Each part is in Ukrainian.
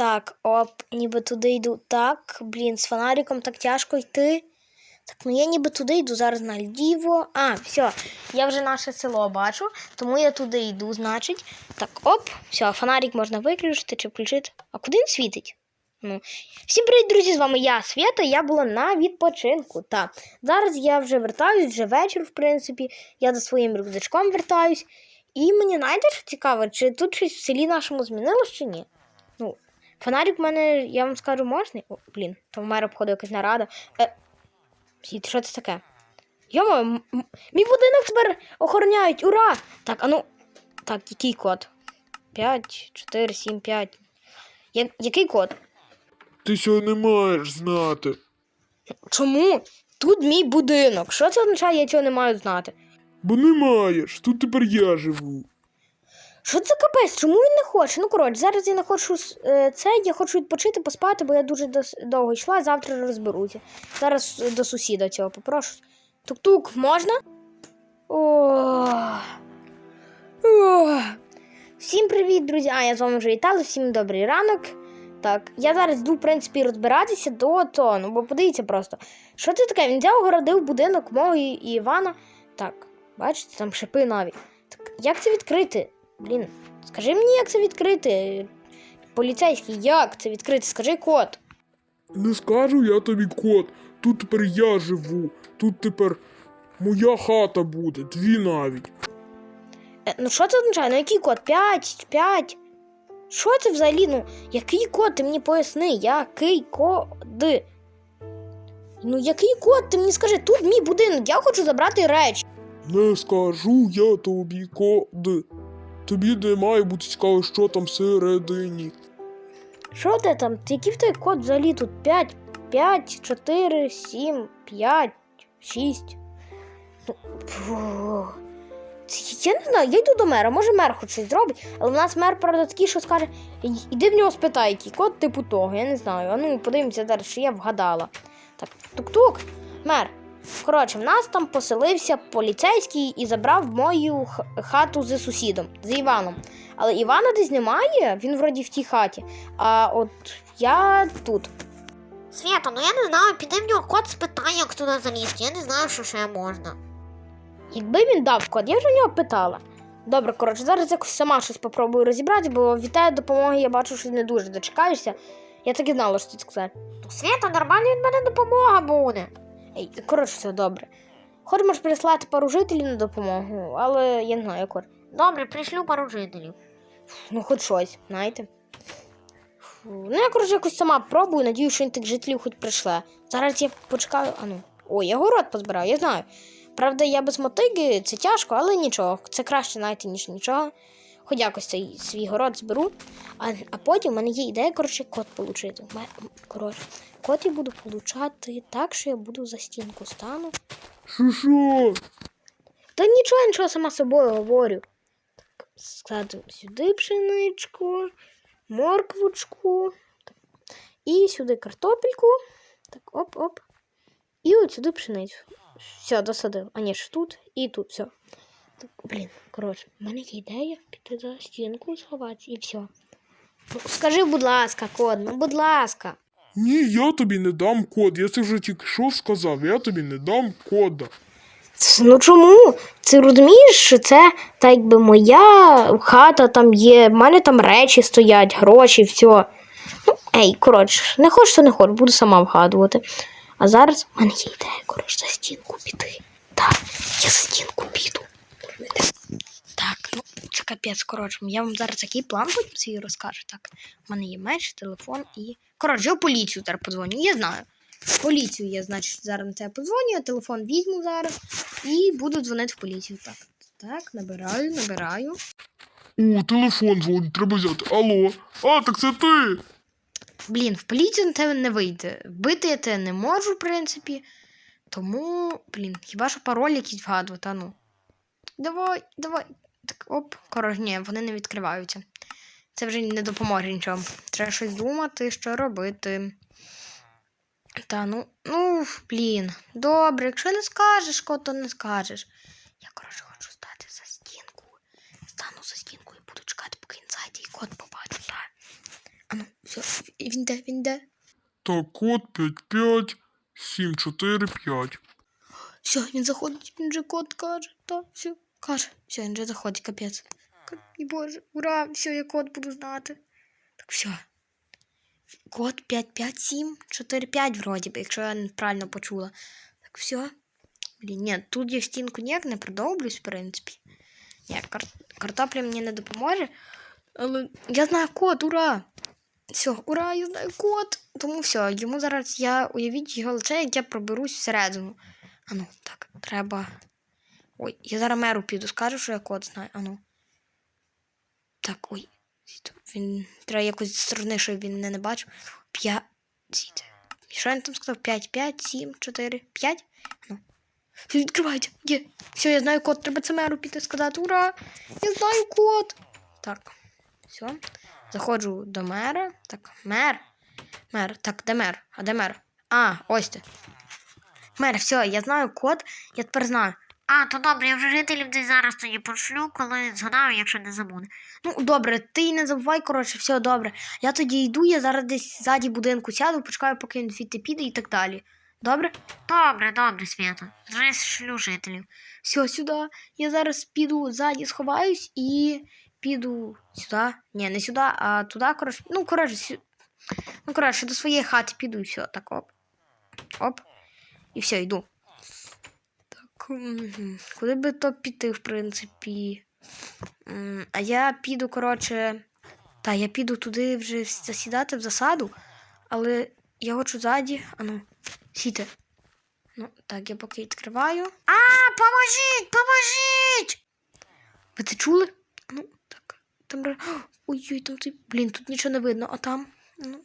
Так, оп, ніби туди йду. Так, блін, з фонариком так тяжко йти. Так, ну я ніби туди йду зараз наліво. А, все, я вже наше село бачу, тому я туди йду, значить. Так, оп, все, фонарик можна виключити чи включити. А куди він світить? Ну, всім привіт, друзі! З вами я, Свята. Я була на відпочинку. Так, зараз я вже вертаюсь, вже вечір, в принципі. Я за своїм рюкзачком вертаюсь. І мені знаєте, що цікаво, чи тут щось в селі нашому змінилось, чи ні? Фонарик в мене, я вам скажу, можна. О, блін, там в мене обходить якась нарада. Е, що це таке? Йомо, мій будинок тепер охороняють! Ура! Так, а ну. Так, який код? 5, 4, 7, 5. Я, який код? Ти цього не маєш знати. Чому? Тут мій будинок. Що це означає, я цього не маю знати? Бо не маєш, тут тепер я живу. Що це капець? Чому він не хоче? Ну, коротше, зараз я не хочу це, я хочу відпочити, поспати, бо я дуже довго йшла, завтра розберуся. Зараз е, до сусіда цього попрошу. Тук-тук, можна? О. О. Всім привіт, друзі! А, я з вами вже вітала, всім добрий ранок. Так, я зараз йду, в принципі, розбиратися до того. Ну, бо подивіться просто. Що це таке? Він взяв огородив будинок мого і Івана. Так, бачите, там шипи навіть. Так, як це відкрити? Блін, скажи мені, як це відкрити? Поліцейський, як це відкрити? Скажи код. Не скажу я тобі кот. Тут тепер я живу. Тут тепер моя хата буде, дві навіть. Е, ну що це означає? Ну який код? 5, 5. Що це взагалі? Ну, який код? Ти мені поясни, який код? Ну, який код? Ти мені скажи, тут мій будинок, я хочу забрати речі. Не скажу я тобі код. Тобі не має бути цікаво, що там всередині. Що ти там? Який в тебе код взагалі тут? 5, 5, 4, 7, 5, 6. Ну, фу. Я не знаю, я йду до мера, може мер хоч щось зробить, але в нас мер правда такий, що скаже, «Й- іди в нього спитай, який код типу того, я не знаю. А ну подивимося зараз, що я вгадала. Так, тук-тук, мер. Коротше, в нас там поселився поліцейський і забрав мою хату з сусідом, з Іваном. Але Івана десь немає, він вроді в тій хаті. А от я тут. Свята, ну я не знаю, піди в нього кот спитає, як туди залізти. Я не знаю, що ще можна. Якби він дав код, я вже в нього питала. Добре, коротше, зараз якось сама щось попробую розібрати, бо від тебе допомоги я бачу, що не дуже дочекаєшся. Я так і знала, що ти сказати. Ну, Свята, нормально від мене допомога буде. Ей, коротше, все добре. Хоч можеш прислати пару жителів на допомогу, але я не знаю, як. Добре, пришлю пару жителів. Ну, хоч щось, знаєте. Фу. Ну, я, коротше, якось сама пробую, надію, що він тих жителів хоч прийшле. Зараз я почекаю. А ну. Ой, я город позбирав, я знаю. Правда, я без мотиги, це тяжко, але нічого. Це краще, знаєте, ніж нічого. Хоч якось цей свій город зберу. А, а потім в мене є ідея, коротше, код отримати. Коротше, код я буду получати так, що я буду за стінку стану. Що? Та нічого, нічого сама собою говорю. Так, складемо сюди пшеничку, морквочку. Так. І сюди картопельку. Так, оп-оп. І от сюди пшеницю. Все, досадив. А ні, ж тут і тут, все. Блін, коротше, в мене є ідея піти за стінку сховатися і все. Ну, скажи, будь ласка, код, ну будь ласка. Ні, я тобі не дам код. Я це вже тільки що сказав, я тобі не дам кода. Ну чому? Ти розумієш, що це так якби моя хата там є, в мене там речі стоять, гроші, все. Ну, ей, коротше, не хочеш, то не хочеш, буду сама вгадувати. А зараз в мене є ідея, коротше, за стінку піти. Так, я за стінку піду. Так, ну це капець, коротше, я вам зараз такий план потім свій розкажу. Так, в мене є меч, телефон і. Коротше, я в поліцію зараз подзвоню, я знаю. В поліцію я, значить, зараз на тебе подзвоню, я телефон візьму зараз і буду дзвонити в поліцію. Так, так, набираю, набираю. О, телефон дзвонить, треба взяти. Алло. А, так це ти. Блін, в поліцію на тебе не вийде. Вбити я тебе не можу, в принципі. Тому, блін, хіба що пароль якийсь вгадувати, а ну. Давай, давай. Так, оп, коротше, ні, вони не відкриваються. Це вже не допоможе нічого. Треба щось думати, що робити. Та ну, ну, блін. Добре, якщо не скажеш, кого, то не скажеш. Я, коротше, хочу стати за стінку. Стану за стінку і буду чекати, поки він зайде і кот побачить. Так. Ану, все, він де, він де. Так, код 55745. Все, він заходить, він же код каже. Та, все, каже. Все, він же заходить, капець. Ка- І боже, ура, все, я код буду знати. Так, все. Код 55745 вроді би, якщо я правильно почула. Так, все. Блін, ні, тут я в стінку ніяк не продовблюсь, в принципі. Ні, кар... картопля мені не допоможе. Але я знаю код, ура! Все, ура, я знаю код. Тому все, йому зараз я уявіть його лице, як я проберусь всередину. Ану, так, треба. Ой, я зараз меру піду, скажу, що я код знаю. Ану. Так, ой. Він треба якось сторони, щоб він не, не бачив. П'ять. Що він там сказав? П'ять, п'ять, сім, чотири, п'ять. Ну. Відкривайте. Є. Все, я знаю код. Треба це меру піти сказати. Ура! Я знаю код. Так. Все. Заходжу до мера. Так, мер. Мер. Так, де мер? А де мер? А, ось ти. Мер, все, я знаю код, я тепер знаю. А, то добре, я вже жителів десь зараз тоді пошлю, коли згадаю, якщо не забуде. Ну, добре, ти не забувай, коротше, все добре. Я тоді йду, я зараз десь ззаді будинку сяду, почекаю, поки він звідти піде і так далі. Добре? Добре, добре, Свята. Вже шлю жителів. Все, сюди. Я зараз піду ззаді, сховаюсь і піду сюди. Ні, не сюди, а туди, коротше. Ну, коротше, сю... ну, коротше, до своєї хати піду і все. Так, оп. Оп. І все, йду. Куди би то піти, в принципі. А я піду, коротше. Та, я піду туди вже засідати в засаду, але я хочу ззаді. Ану, сіти. Ну, так, я поки відкриваю. А, поможіть, поможіть! Ви це чули? Ну, так. Там. Ой-ой, там ти. Блін, тут нічого не видно, а там. Ну.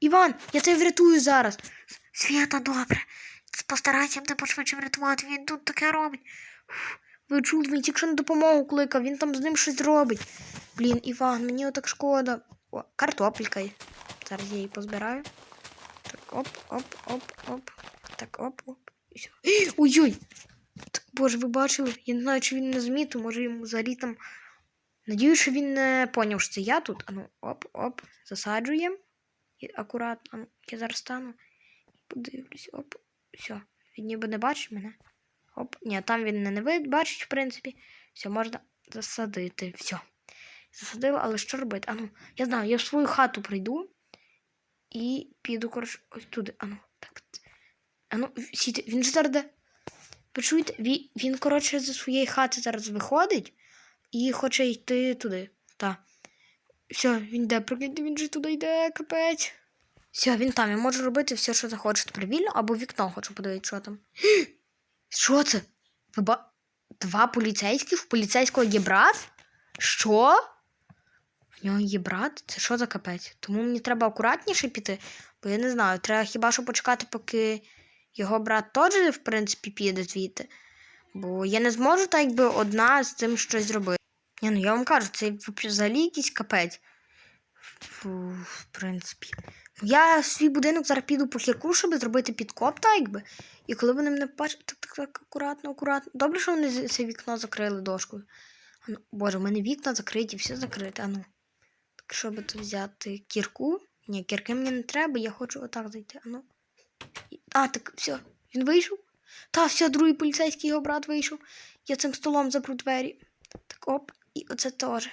Іван, я тебе врятую зараз. Свята, добре. Постарайся мене пошвидше врятувати, він тут таке робить. Ви чули, він тільки що на допомогу кликав, він там з ним щось робить. Блін, Іван, мені отак шкода. О, картопелька. Зараз я її позбираю. Так, оп, оп, оп, оп. Так, оп, оп. Ой-ой! Так, боже, ви бачили? Я не знаю, чи він не змітив, може йому взагалі там. Надію, що він не поняв, що це я тут. Ану, оп, оп, засаджуємо. Акуратно. Я зараз стану і подивлюсь. Оп, все. Він ніби не бачить мене. Оп, ні, там він не, бачить, в принципі. Все, можна засадити. Все. Засадила, але що робити? Ану, я знаю, я в свою хату прийду і піду, коротше, ось туди. Ану, так. Ану, сіти, він ж зараз де. Ви чуєте? Він, він, коротше, зі своєї хати зараз виходить і хоче йти туди. Та. Все, він йде, прикиньте, він же туди йде, капець. Все, він там, я можу робити все, що захочу тепер вільно, або вікно хочу подивитися, що там. Що це? Ви. Два поліцейських? В поліцейського є брат? Що? В нього є брат? Це що за капець? Тому мені треба акуратніше піти, бо я не знаю, треба хіба що почекати, поки його брат теж, в принципі, піде звідти. Бо я не зможу так якби одна з цим щось зробити. Ні, ну я вам кажу, це взагалі якийсь капець. Фу, в принципі. Я свій будинок зараз піду по хірку, щоб зробити підкоп, так якби. І коли вони мене бачать, так, так, так, акуратно, акуратно. Добре, що вони це вікно закрили дошкою. Ану, боже, у мене вікна закриті, все закрите. Ану. Так щоб то взяти кірку? Ні, кірки мені не треба, я хочу отак зайти. Ану. А, так, все, він вийшов? Та, все, другий поліцейський його брат вийшов. Я цим столом запру двері. Так, оп, і оце теж.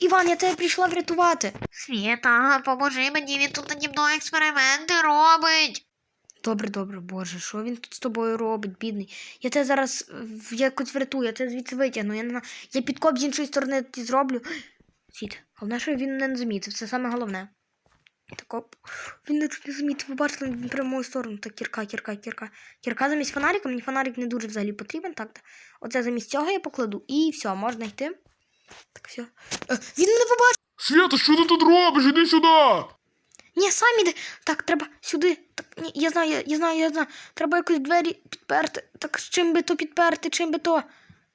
Іван, я тебе прийшла врятувати. Свята, поможи мені, він тут наді мною експерименти робить. Добре, добре, Боже, що він тут з тобою робить, бідний? Я тебе зараз е, якось врятую, я тебе звідси витягну. Я, я підкоп з іншої сторони ті зроблю. Сід, головне, що він не замітив, це саме головне. Так оп. Він не не замітив, ви бачили, він прямо в мою сторону. Так, кірка, кірка, кірка. Кірка замість фонарика, мені фонарик не дуже взагалі потрібен. Так. Оце замість цього я покладу. І все, можна йти. Так, все. Е, він не побачив. Свята, що ти тут робиш? Іди сюди! Ні, сам іди. Так, треба сюди. Так, ні, я знаю, я, я знаю, я знаю. Треба якось двері підперти. Так з чим би то підперти, чим би то.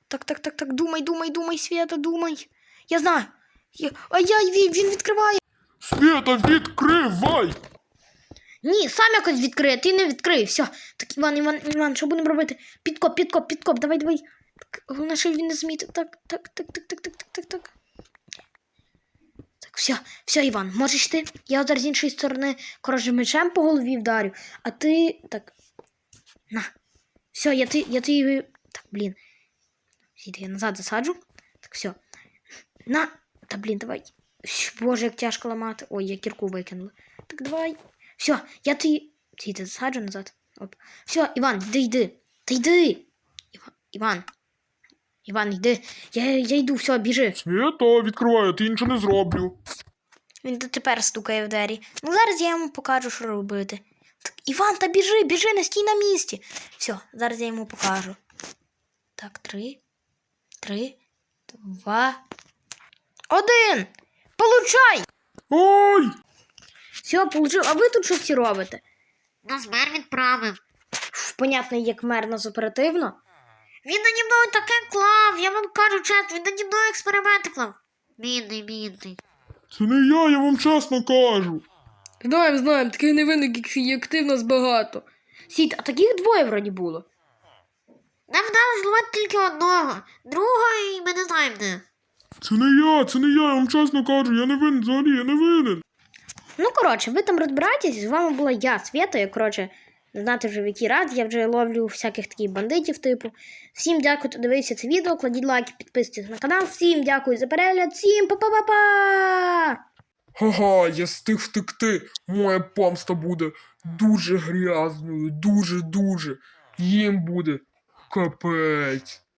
Так, так, так, так, думай, думай, думай, Свята, думай. Я знаю. Я... А я він, він відкриває. Свята, відкривай! Ні, сам якось відкриє, ти не відкрий. Все. Так, Іван, Іван, Іван, що будемо робити? Підкоп, підкоп, підкоп, давай, давай. Головне, що він не змітив. Так, так, так, так, так, так, так, так, так. Так, все, все, Іван, можеш ти? Я зараз з іншої сторони, коротше, мечем по голові вдарю, а ти. Так. На. Все, я ти. Я ти. Так, блін. Сіди, я назад засаджу. Так, все. На. Та блін, давай. Боже, як тяжко ламати. Ой, я кірку викинула. Так давай. Все, я ти. Йди засаджу назад. Оп. Все, Іван, йди, йди. Та йди. Іван, Іван. Іван, йди. Я, я йду, все, біжи. Свято, відкриваю, ти нічого не зроблю. Він тепер стукає в двері. Ну зараз я йому покажу, що робити. Так, Іван, та біжи, біжи, не стій на місці. Все, зараз я йому покажу. Так, три, три, два, один. Получай! Ой! Все, получив. А ви тут що всі робите? Нас мер відправив. Ф, Понятно, як мер нас оперативно. Він наді мною таке клав, я вам кажу чесно, він наді мною експерименти клав. Бідний, бідний. Це не я, я вам чесно кажу. Знаємо, знаємо, таких невинних, як ти в нас багато. Сідь, а таких двоє вроді було. Нам вдалося зловити тільки одного, другого і ми не знаємо де. Це не я, це не я, я вам чесно кажу, я не винен взагалі, я не винен. Ну, коротше, ви там розбирайтесь, з вами була я, Свята, я, коротше, не знати вже в який раз, я вже ловлю всяких таких бандитів, типу. Всім дякую, хто дивився це відео, кладіть лайки, підписуйтесь на канал, всім дякую за перегляд, всім па-па-па-па! Ага, я стиг втекти. Моя помста буде дуже грязною, дуже-дуже. Їм буде капець.